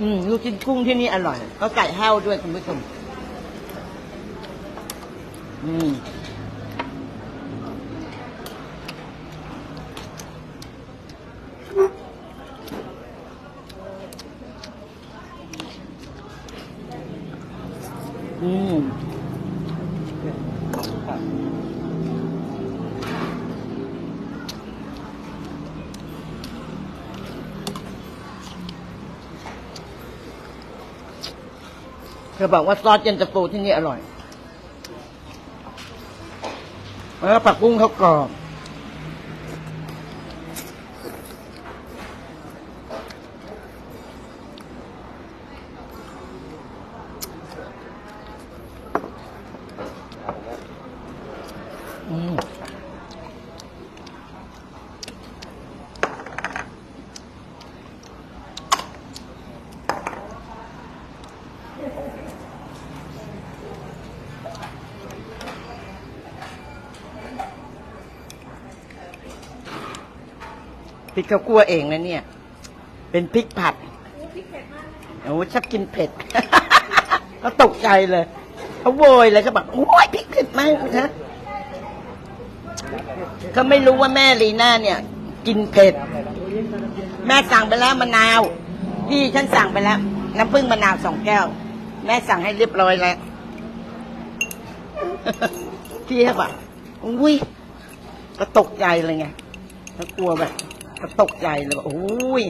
อืมลูกชิ้นกุ้งที่นี่อร่อยก็ไก่แห้วด้วยคุณผู้ชมอืม อืม เธอบอกว่าซอสเย็นตาโฟที่นี่อร่อย แล้วผักบุ้งเขากรอบ อืม พ ริกเขาคั่วเองนะเนี่ย เป็นพริกผัดโอ้ชอบกินเผ็ดเขาตกใจเลยเขาโวยเลยเขาบอกโอ้ยพริกเผ็ดมากนะเขาไม่รู้ว่าแม่ลีน่าเนี่ย กินเผ็ด แม่สั่งไปแล้วมะนาว พี่ฉันสั่งไปแล้ว น้ำผึ้งมะนาวสองแก้ว แม่สั่งให้เรียบร้อยแล้วพี่เขาบอกอุ้ยก็ตกใจเลยไงก็กลัวแบบ ก็ตกใจเลยโอ้ย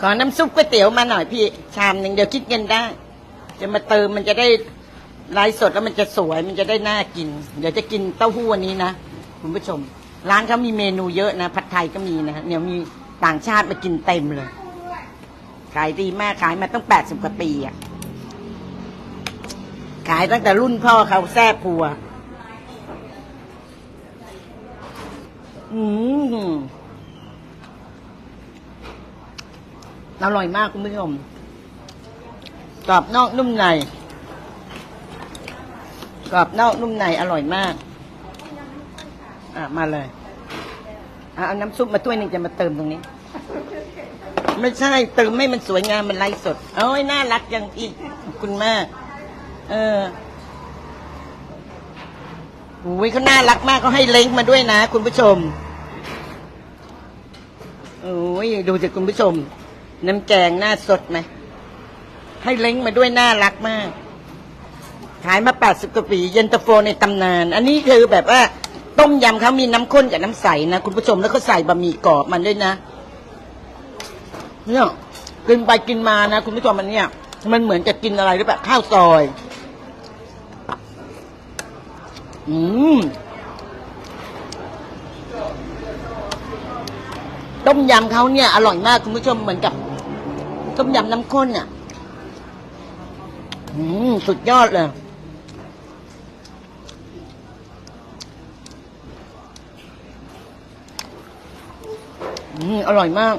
ขอน้ำซุปก๋วยเตี๋ยวมาหน่อยพี่ ชามหนึ่งเดี๋ยวคิดเงินได้ จะมาเติมมันจะได้ลฟ์สดแล้วมันจะสวยมันจะได้น่ากิน เดี๋ยวจะกินเต้าหู้อันนี้นะคุณผู้ชม ร้านเขามีเมนูเยอะนะ ผัดไทยก็มีนะเนี่ยมีต่างชาติมากินเต็มเลย ขายดีมากขายมาตั้งแปดสิบกว่าปีอะ ขายตั้งแต่รุ่นพ่อเขาแซ่พัว อืมอร่อยมากคุณผู้ชมกรอบนอกนุ่มในกรอบนอกนุ่มในอร่อยมาก อะ มาเลย เอาน้ำซุปมาถ้วยหนึ่งจะมาเติมตรงนี้ ไม่ใช่เติมให้มันสวยงามมันไร้สดเอ้ยน่ารักอย่างอีกคุณมาก เอออุ้ยเขาน่ารักมากเขาให้เล้งมาด้วยนะ คุณผู้ชมโอ้ยดูจากคุณผู้ชม น้ำแกงหน้าสดไหมให้เล้งมาด้วยน่ารักมาก ขายมาแปดสิบกว่าปีเย็นตาโฟในตำนาน อันนี้คือแบบว่า ต้มยำเขามีน้ำข้นกับน้ำใสนะ คุณผู้ชมแล้วเขาใส่บะหมี่กรอบมันด้วยนะ เนี่ยกินไปกินมานะคุณผู้ชมมันเนี่ย มันเหมือนจะกินอะไรหรือแบบข้าวซอย อืมต้มยำเขาเนี่ย อร่อยมากคุณผู้ชมเหมือนกับ ต้มยำน้ำข้นอะ อืมสุดยอดเลยอืมอร่อยมาก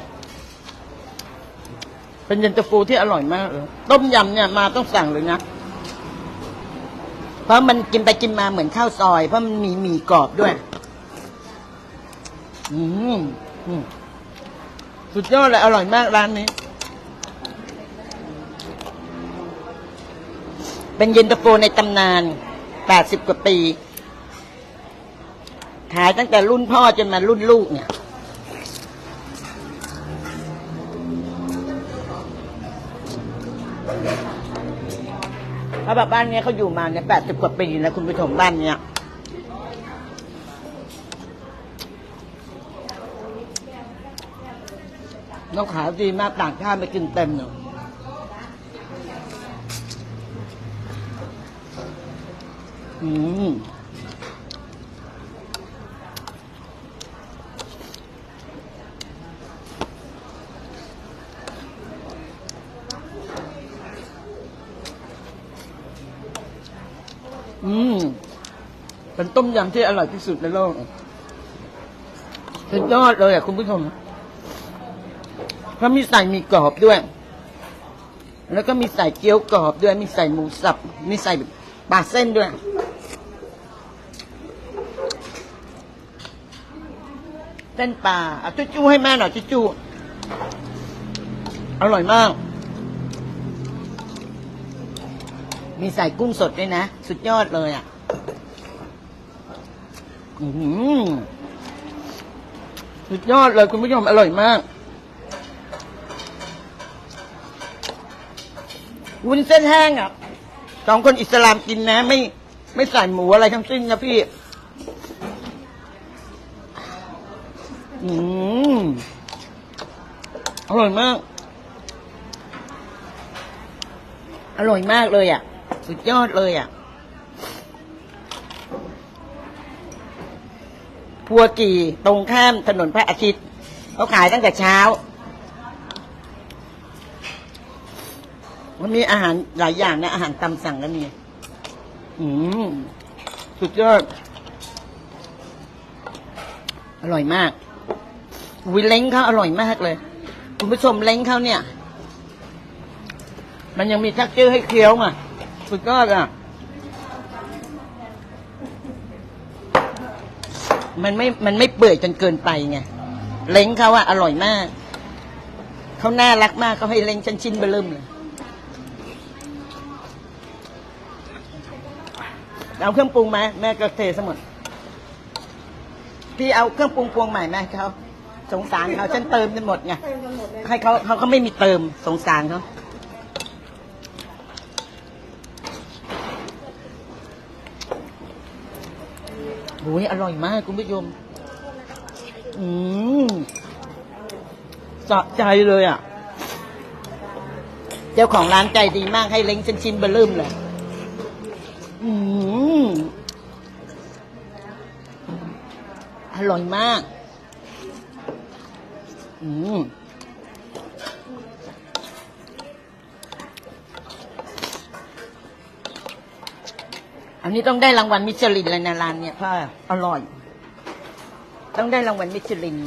เป็นเย็นตาโฟที่อร่อยมากเลยต้มยำเนี่ยมาต้องสั่งเลยนะ เพราะมันกินไปกินมาเหมือนข้าวซอย เพราะมันมีหมี่กรอบด้วย อืมอืมสุดยอดเลยอร่อยมากร้านนี้ เป็นเย็นตาโฟในตำนานแปดสิบกว่าปี ขายตั้งแต่รุ่นพ่อจนมารุ่นลูกเนี่ย เขาแบบบ้านเนี้ยเขาอยู่มาเนี่ยแปดสิบกว่าปีนะคุณผู้ชมบ้านเนี้ยน้องขาวดีมากต่างชาติไปกินเต็มเลยอืม อืมเป็นต้มยำที่อร่อยที่สุดในโลกสุดยอดเลยอะคุณผู้ชมเพรามีใส่มีกรอบด้วย แล้วก็มีใส่เกี๊ยวกรอบด้วย มีใส่หมูสับ มีใส่ปลาเส้นด้วย เส้นปลาอะจุ๊จูให้แม่หน่อยจุ๊จูอร่อยมาก มีใส่กุ้งสดด้วยนะ สุดยอดเลยอะอือหือสุดยอดเลยคุณผู้ชมอร่อยมากวุ้นเส้นแห้งอะสองคนอิสลามกินนะ ไม่ไม่ใส่หมูอะไรทั้งสิ้นนะพี่ อืมอร่อยมาก อร่อยมากเลยอะ สุดยอดเลยอะพัวกี่ตรงข้ามถนนพระอาทิตย์เขาขายตั้งแต่เช้า มันมีอาหารหลายอย่างนะ อาหารตามสั่งก็มี อืม สุดยอด อร่อยมากวิเล้งเขาอร่อยมากเลย คุณผู้ชมเล้งเขาเนี่ย มันยังมีทักเจอร์ให้เคี้ยวอะ สุดยอดอะ มันไม่ มันไม่เปื่อยจนเกินไปไง เล้งเขาอะอร่อยมาก เขาน่ารักมากเขาให้เล้งชั้นชิ้นเบอร์เริ่มเลย เอาเครื่องปรุงมาแม่ก็เทสหมดพี่เอาเครื่องปรุงพวงใหม่ไหมเขาสงสารเขาฉันเติมกันหมดไงให้เขาเขาเขาไม่มีเติมสงสารเขา โอ้ยอร่อยมากคุณผู้ชม อืมสะใจเลยอะ เจ้าของร้านใจดีมากให้เล้งชิ้นชิ้นเบอร์เริ่มเลย อืมอร่อยมาก อืม นนี้ต้องได้รางวัลมิชลินเลยนะร้านเนี่ยเพราะอร่อย ต้องได้รางวัลมิชลิน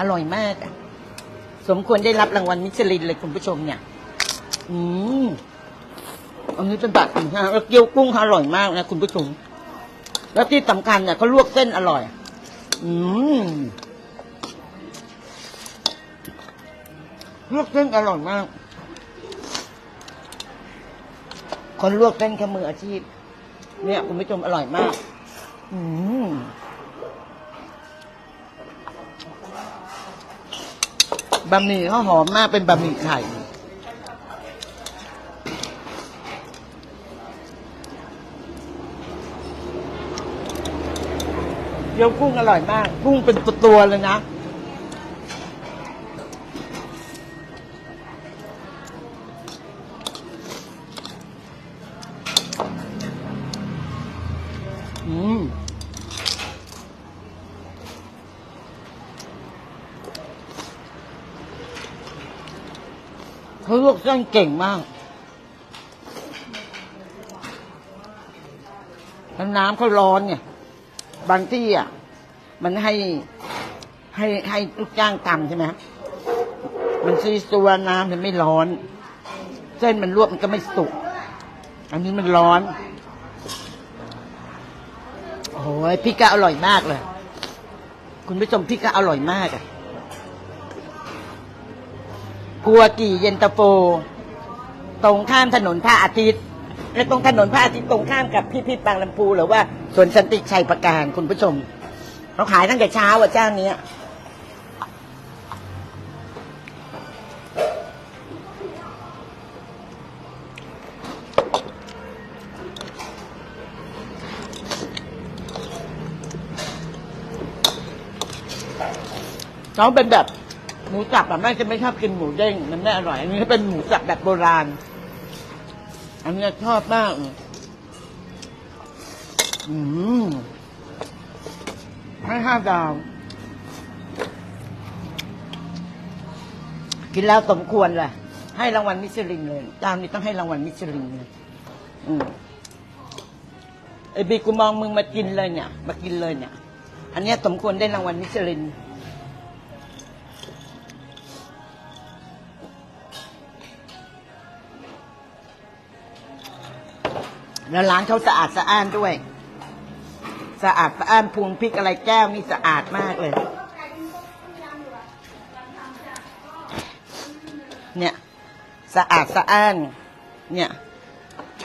อร่อยมากอะสมควรได้รับรางวัลมิชลินเลยคุณผู้ชมเนี่ย อืมอันนี้เป็นแบบฮะแล้วเกี๊ยวกุ้งเขาอร่อยมากนะ คุณผู้ชม แล้วที่สำคัญเนี่ยเขาลวกเส้นอร่อย อืม ลวกเส้นอร่อยมาก คนลวกเส้นขมืออาชีพ เนี่ยคุณผู้ชมอร่อยมาก อืมบะหมี่เขาหอมมากเป็นบะหมี่ไข่เกี๊ยวกุ้งอร่อยมาก กุ้งเป็นตัวๆเลยนะ กเส้นเก่งมากแล้วน้ำเขาร้อนเนี่ย บางที่อะ มันให้ให้ให้ลูกจ้างทำใช่ไหมมันซีซัวน้ำมันไม่ร้อน เส้นมันลวกมันก็ไม่สุก อันนี้มันร้อน โอ้ยพี่ก็อร่อยมากเลย คุณผู้ชมพี่ก็อร่อยมากอะ กัวกี่เย็นตาโฟ ตรงข้ามถนนพระอาทิตย์ และตรงถนนพระอาทิตย์ตรงข้ามกับพี่พี่บางลำพูหรือว่าสวนสันติชัยประการคุณผู้ชมเราขายตั้งแต่เช้าอะเจ้าเนี้ยเขาเป็นแบบ หมูสับอะแม่จะไม่ชอบกินหมูเด้งมันไม่อร่อย อันนี้เป็นหมูสับแบบโบราณ อันนี้ชอบมาก อืมให้ห้าดาว กินแล้วสมควรแหละให้รางวัลมิชลินเลยจานนี้ต้องให้รางวัลมิชลินเลยอืมไอบีกูมองมึงมากินเลยเนี่ย มากินเลยเนี่ย อันนี้สมควรได้รางวัลมิชลิน แล้วร้านเขาสะอาดสะอ้านด้วย สะอาดสะอ้านพูนพริกอะไรแก้วนี่สะอาดมากเลย เนี่ย สะอาดสะอ้าน เนี่ย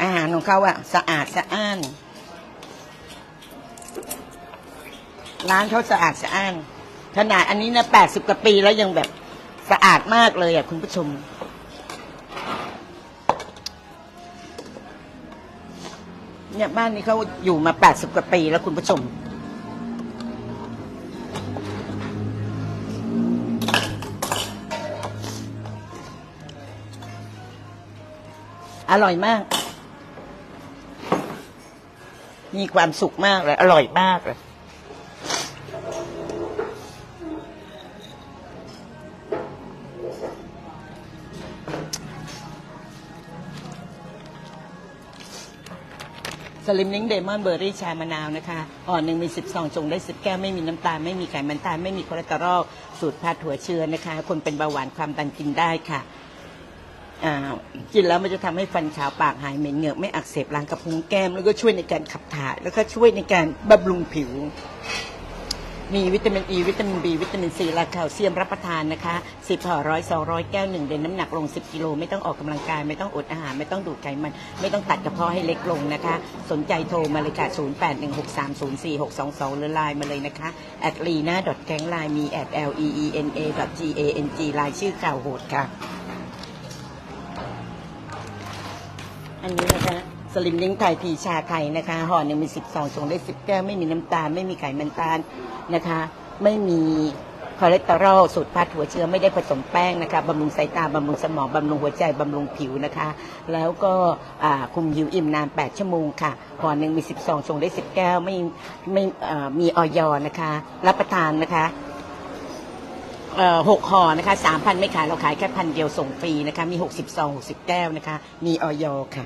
อาหารของเขาอะสะอาดสะอ้านร้านเขาสะอาดสะอ้านขนาดอันนี้นะแปดสิบกว่าปีแล้วยังแบบสะอาดมากเลยอะคุณผู้ชม เนี่ยบ้านนี้เขาอยู่มาแปดสิบกว่าปีแล้วคุณผู้ชม อร่อยมาก มีความสุขมากเลย อร่อยมากเลย ลิมลิงเดมอนเบอร์รี่ชามะนาวนะคะอ่อนหนึ่งมีสิบสองจงได้สิบแก้ว ไม่มีน้ำตาล ไม่มีไขมันตาล ไม่มีคอเลสเตอรอล สูตรพาถั่วเชื้อนะคะ คนเป็นเบาหวานความดันกินได้ค่ะอ่ากินแล้วมันจะทำให้ฟันขาวปากหายเหม็นเหงือกไม่อักเสบล้างกระพุ้งแก้ม แล้วก็ช่วยในการขับถ่าย แล้วก็ช่วยในการบำรุงผิว มีวิตามินอ e, ีวิตามินบีวิตามินซีและแคลเซียมรับประทานนะคะสิบห่อร้อยสองร้อยแก้วหนึ่งเดือนน้ำหนักลงสิบกิโล ไม่ต้องออกกำลังกายไม่ต้องอดอาหาร ไม่ต้องดูดไขมัน ไม่ต้องตัดกระเพาะให้เล็กลงนะคะ สนใจโทรมาเลยค่ะศูนย์แปดหนึ่งหกสามศูนย์สี่หกสองสองหรือไลน์มาเลยนะคะ at lena แกงไลน์มี at l e e n a g a n g ไลน์ชื่อข่าวโหดค่ะ อันนี้นะคะ สลิมลิงไทยพีชาไทยนะคะห่อหนึ่งมีสิบสองชงได้สิบแก้ว ไม่มีน้ำตาล ไม่มีไขมันตาลนะคะ ไม่มีคอเลสเตอรอลสูตรพัดหัวเชื้อไม่ได้ผสมแป้งนะคะบำรุงสายตาบำรุงสมองบำรุงหัวใจบำรุงผิวนะคะ แล้วก็คุมหิวอิ่มนาน 8 ชั่วโมงค่ะห่อหนึ่งมี 12ชงได้ 10 แก้ว ไม่ไม่มีออยนะคะ รับประทานนะคะหกห่อนะคะสามพันไม่ขาย เราขายแค่พันเดียวส่งฟรีนะคะ มีหกสิบซองหกสิบแก้วนะคะ มีออยค่ะ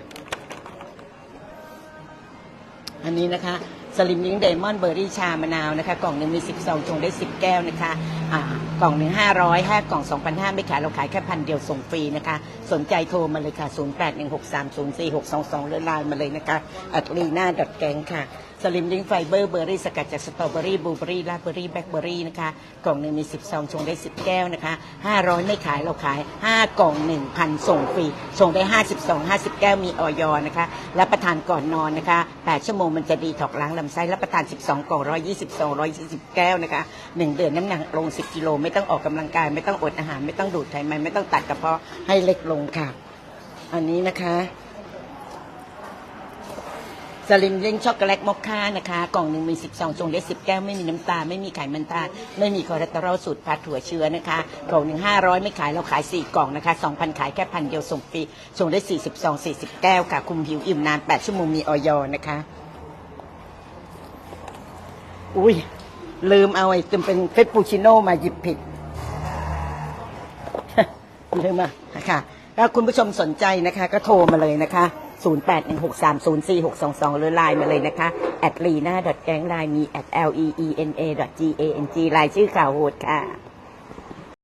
อันนี้นะคะสลิมลิงเดมอนเบอร์รี่ชามะนาวนะคะ กล่องหนึ่งมีสิบซองชงได้สิบแก้วนะคะะกล่องหนึ่งห้าร้อยห้ากล่องสองพันห้าไม่ขาย เราขายแค่พันเดียวส่งฟรีนะคะ สนใจโทรมาเลยค่ะศูนย์แปดหนึ่งหกสามศูนย์สี่หกสองสองหรือไลน์มาเลยนะคะอัตลีน่าดอทแกงค่ะ สลิมลิงไฟเบอร์เบอร์รี่สกัดจากสตรอเบอรี่บลูเบอรี่ราสเบอรี่แบล็คเบอรี่นะคะ กล่องหนึ่งมี 10 ซองชงได้ 10 แก้วนะคะ 500 ไม่ขายเราขาย 5 กล่อง 1,000 ส่งฟรีส่งได้50ซอง50 แก้วมีออยนะคะ รับประทานก่อนนอนนะคะ 8 ชั่วโมงมันจะดีถอกล้างลำไส้รับประทาน 12 กล่อง 120ซอง120 แก้วนะคะ 1 เดือนน้ำหนักลง 10 กิโลไม่ต้องออกกำลังกาย ไม่ต้องอดอาหารไม่ต้องดูดไขมันไม่ต้องตัดกระเพาะให้เล็กลงค่ะ อันนี้นะคะ สลิมลิงช็อกโกแลตมอคค่านะคะ กล่องหนึ่งมี12ชงได้10 แก้ว ไม่มีน้ำตาล ไม่มีไขมันตาไม่มีคอเลสเตอรอลสูตรพัดถั่วเชื้อนะคะ กล่องหนึ่ง500 ไม่ขาย เราขาย 4 กล่องนะคะ 2,000 ขายแค่พันเดียวส่งฟรีส่งได้40ซอง40 แก้วค่ะ คุมผิวอิ่มนาน 8 ชั่วโมงมีออยนะคะ อุ้ยลืมเอาไอ้จนเป็นเฟสปูชิโน่มาหยิบผิดลืมอะค่ะถ้าคุณผู้ชมสนใจนะคะ ก็โทรมาเลยนะคะ 0816304622 หรือไลน์มาเลยนะคะ at lena แกงไลน์มี at l e e n a g a n g ไลน์ชื่อข่าวโหดค่ะ